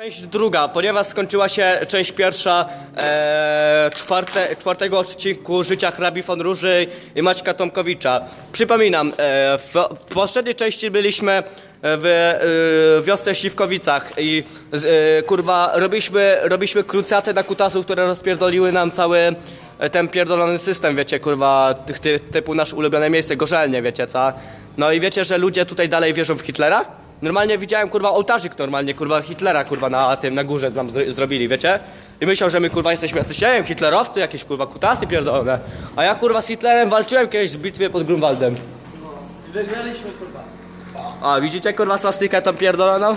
Część druga, ponieważ skończyła się część pierwsza e, czwarte, czwartego odcinku Życia hrabi von Róży i Maćka Tomkowicza. Przypominam, e, w, w poprzedniej części byliśmy w e, wiosce Śliwkowicach i e, kurwa robiliśmy, robiliśmy krucjaty na kutasów, które rozpierdoliły nam cały e, ten pierdolony system, wiecie, kurwa, ty, typu nasze ulubione miejsce, Gorzelnie, wiecie, co? No i wiecie, że ludzie tutaj dalej wierzą w Hitlera? Normalnie widziałem, kurwa, ołtarzyk normalnie, kurwa, Hitlera, kurwa, na tym, na górze nam zro- zrobili, wiecie? I myślał, że my, kurwa, jesteśmy jacyś, nie wiem, hitlerowcy, jakieś, kurwa, kutasy pierdolone. A ja, kurwa, z Hitlerem walczyłem kiedyś w bitwie pod Grunwaldem. Wygraliśmy kurwa. A, widzicie, kurwa, swastykę tą pierdoloną?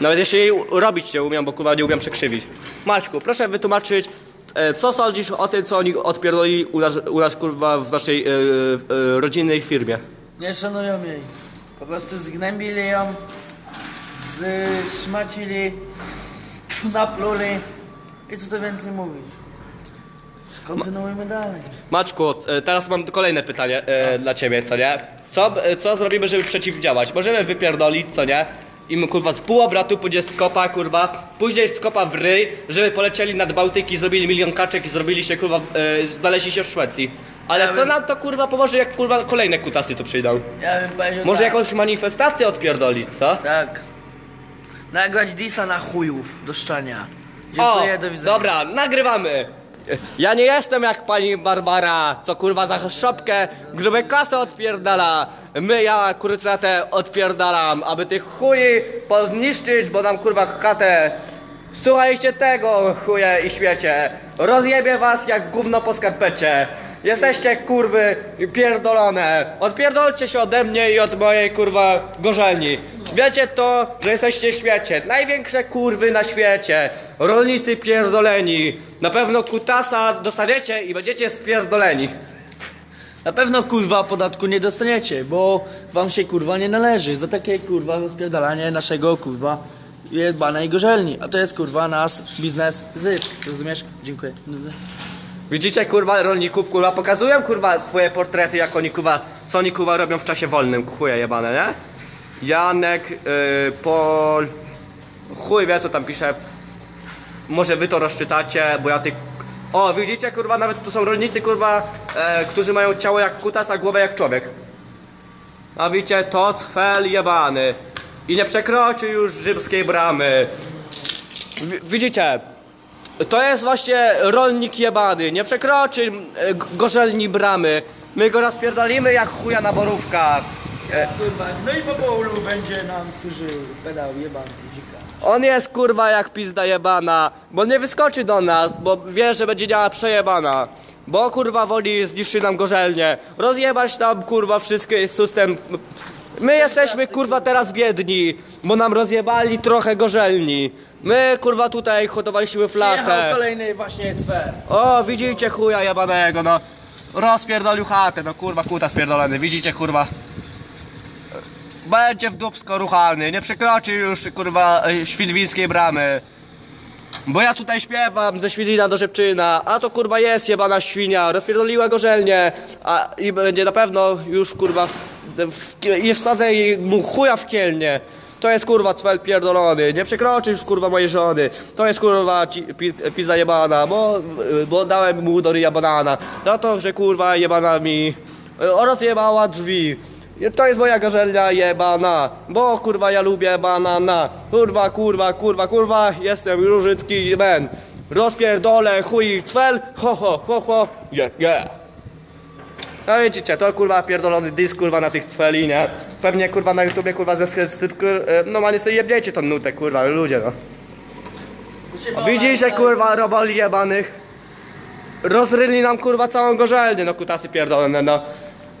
Nawet jeśli jej robić nie umiem, bo, kurwa, nie umiem przekrzywić. Maćku, proszę wytłumaczyć, e, co sądzisz o tym, co oni odpierdolili u nas, u nas kurwa, w naszej e, e, rodzinnej firmie? Nie szanują jej. Po prostu zgnębili ją, zszmacili, napluli. I co tu więcej mówisz? Kontynuujmy dalej. Maczku, e, teraz mam kolejne pytanie e, dla ciebie, co nie? Co, e, co zrobimy, żeby przeciwdziałać? Możemy wypierdolić, co nie? Im kurwa z pół obratu pójdzie z kopa, kurwa, później z kopa w ryj, żeby polecieli nad Bałtyki, zrobili milion kaczek i zrobili się, kurwa, e, znaleźli się w Szwecji. Ale co nam to, kurwa, pomoże, jak, kurwa, kolejne kutasy tu przyjdą? Ja bym powiedział Może tak. jakąś manifestację odpierdolić, co? Tak. Nagrać disa na chujów do szczania. O, Dziękuję, do widzenia. dobra, nagrywamy. Ja nie jestem jak pani Barbara, co kurwa za szopkę grube kasę odpierdala. My, ja kurcatę odpierdalam, aby tych chuji pozniszczyć, bo nam kurwa chatę. Słuchajcie tego, chuje i świecie. Rozjebie was jak gówno po skarpecie. Jesteście kurwy pierdolone. Odpierdolcie się ode mnie i od mojej kurwa gorzelni. Wiecie to, że jesteście w świecie. Największe kurwy na świecie. Rolnicy pierdoleni. Na pewno kutasa dostaniecie i będziecie spierdoleni. Na pewno kurwa podatku nie dostaniecie, bo wam się kurwa nie należy za takie kurwa rozpierdalanie naszego kurwa jebanej gorzelni. A to jest kurwa nas biznes, zysk. Rozumiesz? Dziękuję. Widzicie kurwa rolników, kurwa pokazują kurwa swoje portrety jak oni kurwa, co oni kurwa robią w czasie wolnym, chuje jebane, nie? Janek, yy, Pol, chuj wie co tam pisze. Może wy to rozczytacie, bo ja tych... O, widzicie kurwa, nawet tu są rolnicy kurwa, e, którzy mają ciało jak kutas, a głowę jak człowiek. A widzicie, to cfel jebany. I nie przekroczy już rzymskiej bramy. Wi- Widzicie, to jest właśnie rolnik jebany, nie przekroczy e, gorzelni bramy. My go rozpierdolimy jak chuja na borówkach. E, Kurwa, no i po połulu będzie nam służył pedał jebany dzika. On jest kurwa jak pizda jebana, bo nie wyskoczy do nas, bo wie, że będzie miała przejebana. Bo kurwa woli zniszczy nam gorzelnie. Rozjebać tam kurwa wszystko jest system. My jesteśmy kurwa teraz biedni, bo nam rozjebali trochę gorzelni. My kurwa tutaj hodowaliśmy Przyjechał flachę. kolejny właśnie cwer. O, widzicie chuja jebanego, no. Rozpierdolił chatę, no kurwa, kuta spierdolony, widzicie kurwa. Będzie w dupsko ruchany, nie przekroczy już kurwa e, świdwińskiej bramy. Bo ja tutaj śpiewam ze Świdwina do Rzepczyna, a to kurwa jest jebana świnia, rozpierdoliła gorzelnie, a i będzie na pewno już kurwa w, i wsadzę mu chuja w kielnie. To jest kurwa cwel pierdolony, nie przekroczy już kurwa mojej żony. To jest kurwa pizda jebana, bo, bo dałem mu do ryja banana. Za to, że kurwa jebana mi e, rozjebała drzwi. To jest moja gorzelnia jebana, bo kurwa ja lubię banana. Kurwa, kurwa, kurwa, kurwa, jestem różycki ben. Rozpierdolę chuj cwel, ho ho, ho ho, yeah, yeah. No widzicie, to kurwa pierdolony dysk kurwa na tych cweli, nie? Pewnie kurwa na YouTubie kurwa ze skryptu, no ma nie sobie jebniecie tą nutę kurwa, ludzie no. Widzicie kurwa roboli jebanych? Rozryli nam kurwa całą gorzelnię, no kutasy pierdolone, no.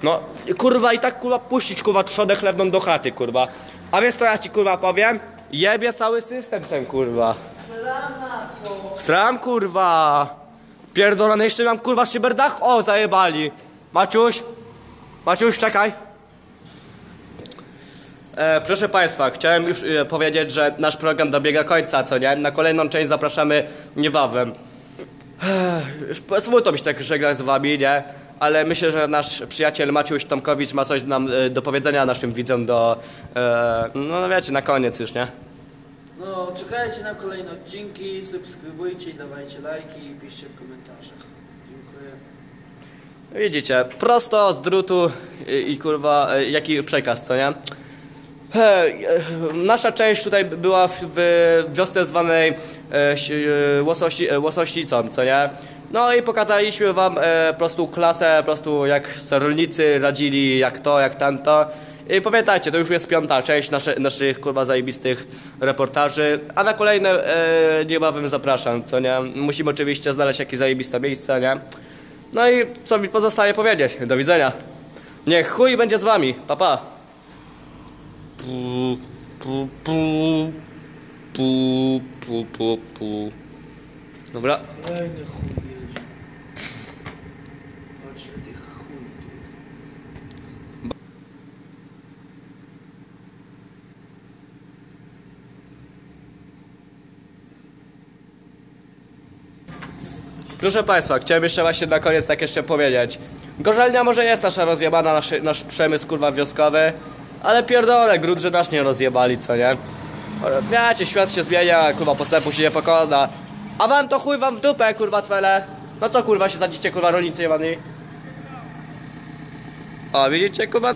No kurwa i tak kurwa puścić kurwa trzodę chlebną do chaty kurwa. A więc to ja ci kurwa powiem, jebie cały system ten kurwa. Stram kurwa. Pierdolone jeszcze nam kurwa szyberdach, o zajebali. Maciuś, Maciuś czekaj. E, proszę Państwa, chciałem już e, powiedzieć, że nasz program dobiega końca, co nie? Na kolejną część zapraszamy niebawem. Ech, Już smutno mi się tak żegnać z Wami, nie? Ale myślę, że nasz przyjaciel Maciuś Tomkowicz ma coś nam e, do powiedzenia naszym widzom do... E, no, no wiecie, na koniec już, nie? No, czekajcie na kolejne odcinki, subskrybujcie i dawajcie lajki i piszcie w komentarzach. Dziękuję. Widzicie, prosto z drutu i, i kurwa, e, jaki przekaz, co nie? He, e, nasza część tutaj była w, w wiosce zwanej e, si- łososi, e, Łososicą, co nie? No i pokazaliśmy wam e, prostu klasę, po prostu jak rolnicy radzili, jak to, jak tamto. I pamiętajcie, to już jest piąta część naszych kurwa zajebistych reportaży, a na kolejne e, niebawem zapraszam, co nie? Musimy oczywiście znaleźć jakieś zajebiste miejsce, nie? No i co mi pozostaje powiedzieć? Do widzenia. Niech chuj będzie z wami. Pa, pa. Pu, pu, pu, pu, pu, pu, pu. Dobra. Kolejny chuj jedzie. Patrz, ile tych chuj tu jest. Proszę Państwa, chciałem jeszcze właśnie na koniec tak jeszcze powiedzieć. Gorzelnia może jest nasza rozjebana, nasz, nasz przemysł kurwa wioskowy, ale pierdolę, grud, że nasz nie rozjebali, co nie? Wiecie, świat się zmienia, kurwa, postępu się nie pokona. A wam to chuj wam w dupę, kurwa, twele. No co kurwa się zadzicie, kurwa, rolnicy jebani? O, widzicie, kurwa?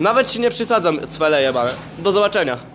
Nawet się nie przysadzam, cwele jebane. Do zobaczenia.